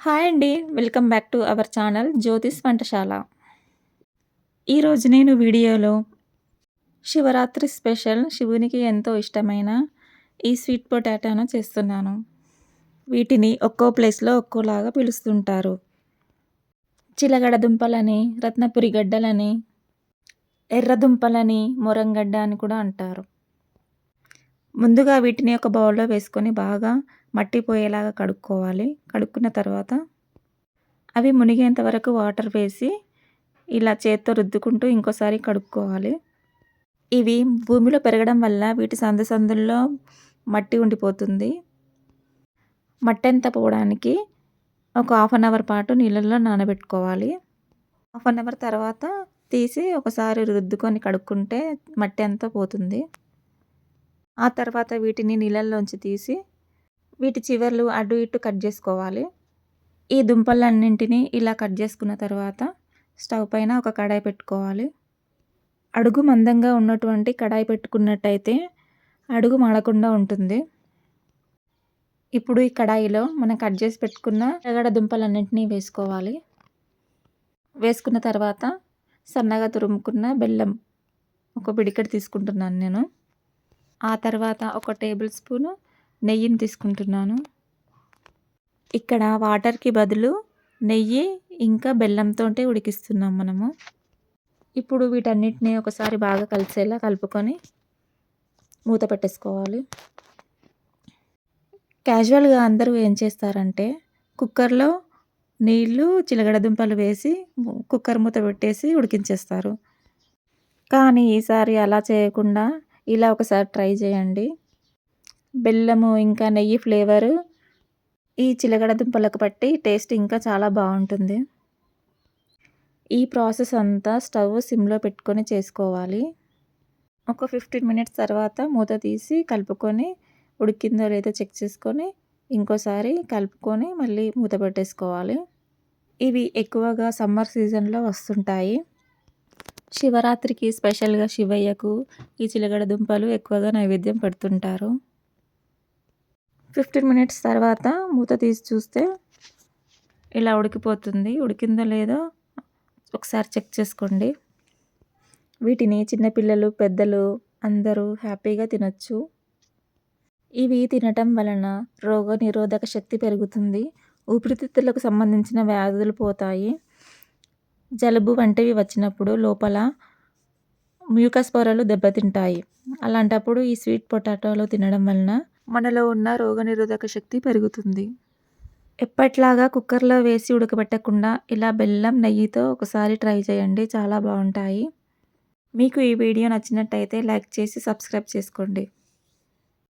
Hi అండి welcome back to our channel Jyothish వంటశాల. ఈరోజు నేను వీడియోలో శివరాత్రి స్పెషల్ శివునికి ఎంతో ఇష్టమైన ఈ స్వీట్ పొటాటోను చేస్తున్నాను. వీటిని ఒక్కో ప్లేస్లో ఒక్కోలాగా పిలుస్తుంటారు. చిలగడ దుంపలని రత్నపురి గడ్డలని ఎర్ర దుంపలని మొరంగడ్డ అని కూడా అంటారు. ముందుగా వీటిని ఒక బౌల్లో వేసుకొని బాగా మట్టి పోయేలాగా కడుక్కోవాలి. కడుక్కున్న తర్వాత అవి మునిగేంత వరకు వాటర్ వేసి ఇలా చేత్తో రుద్దుకుంటూ ఇంకోసారి కడుక్కోవాలి. ఇవి భూమిలో పెరగడం వల్ల వీటి సందు సందుల్లో మట్టి ఉండిపోతుంది. మట్టి అంతా పోవడానికి ఒక హాఫ్ అన్ అవర్ పాటు నీళ్ళల్లో నానబెట్టుకోవాలి. హాఫ్ అన్ అవర్ తర్వాత తీసి ఒకసారి రుద్దుకొని కడుక్కుంటే మట్టి అంతా పోతుంది. ఆ తర్వాత వీటిని నీళ్ళల్లోంచి తీసి వీటి చివర్లు అటు ఇటు కట్ చేసుకోవాలి. ఈ దుంపలన్నింటినీ ఇలా కట్ చేసుకున్న తర్వాత స్టవ్ పైన ఒక కడాయి పెట్టుకోవాలి. అడుగు మందంగా ఉన్నటువంటి కడాయి పెట్టుకున్నట్టయితే అడుగు మాడకుండా ఉంటుంది. ఇప్పుడు ఈ కడాయిలో మనం కట్ చేసి పెట్టుకున్న ఎగడ దుంపలన్నింటినీ వేసుకోవాలి. వేసుకున్న తర్వాత సన్నగా తురుముకున్న బెల్లం ఒక పిడికెట్ తీసుకుంటున్నాను నేను. ఆ తర్వాత ఒక టేబుల్ స్పూను నెయ్యిని తీసుకుంటున్నాను. ఇక్కడ వాటర్కి బదులు నెయ్యి ఇంకా బెల్లంతో ఉడికిస్తున్నాం మనము. ఇప్పుడు వీటన్నిటిని ఒకసారి బాగా కలిసేలా కలుపుకొని మూత పెట్టేసుకోవాలి. క్యాజువల్గా అందరూ ఏం చేస్తారంటే కుక్కర్లో నీళ్ళు చిలగడ దుంపలు వేసి కుక్కర్ మూత పెట్టేసి ఉడికించేస్తారు. కానీ ఈసారి అలా చేయకుండా ఇలా ఒకసారి ట్రై చేయండి. బెల్లము ఇంకా నెయ్యి ఫ్లేవరు ఈ చిలగడ దుంపలకు పట్టి టేస్ట్ ఇంకా చాలా బాగుంటుంది. ఈ ప్రాసెస్ అంతా స్టవ్ సిమ్లో పెట్టుకొని చేసుకోవాలి. ఒక ఫిఫ్టీన్ మినిట్స్ తర్వాత మూత తీసి కలుపుకొని ఉడికిందో లేదో చెక్ చేసుకొని ఇంకోసారి కలుపుకొని మళ్ళీ మూత పెట్టేసుకోవాలి. ఇవి ఎక్కువగా సమ్మర్ సీజన్లో వస్తుంటాయి. శివరాత్రికి స్పెషల్గా శివయ్యకు ఈ చిలగడ దుంపలు ఎక్కువగా నైవేద్యం పెడుతుంటారు. ఫిఫ్టీన్ మినిట్స్ తర్వాత మూత తీసి చూస్తే ఇలా ఉడికిపోతుంది. ఉడికిందో లేదో ఒకసారి చెక్ చేసుకోండి. వీటిని చిన్నపిల్లలు పెద్దలు అందరూ హ్యాపీగా తినొచ్చు. ఇవి తినటం వలన రోగ నిరోధక శక్తి పెరుగుతుంది. ఊపిరితిత్తులకు సంబంధించిన వ్యాధులు పోతాయి. జలుబు వంటివి వచ్చినప్పుడు లోపల మ్యూకస్ పొరలు దెబ్బతింటాయి. అలాంటప్పుడు ఈ స్వీట్ పొటాటోలు తినడం వలన మనలో ఉన్న రోగనిరోధక శక్తి పెరుగుతుంది. ఎప్పట్లాగా కుక్కర్లో వేసి ఉడకబెట్టకుండా ఇలా బెల్లం నెయ్యితో ఒకసారి ట్రై చేయండి చాలా బాగుంటాయి. మీకు ఈ వీడియో నచ్చినట్టయితే లైక్ చేసి సబ్స్క్రైబ్ చేసుకోండి.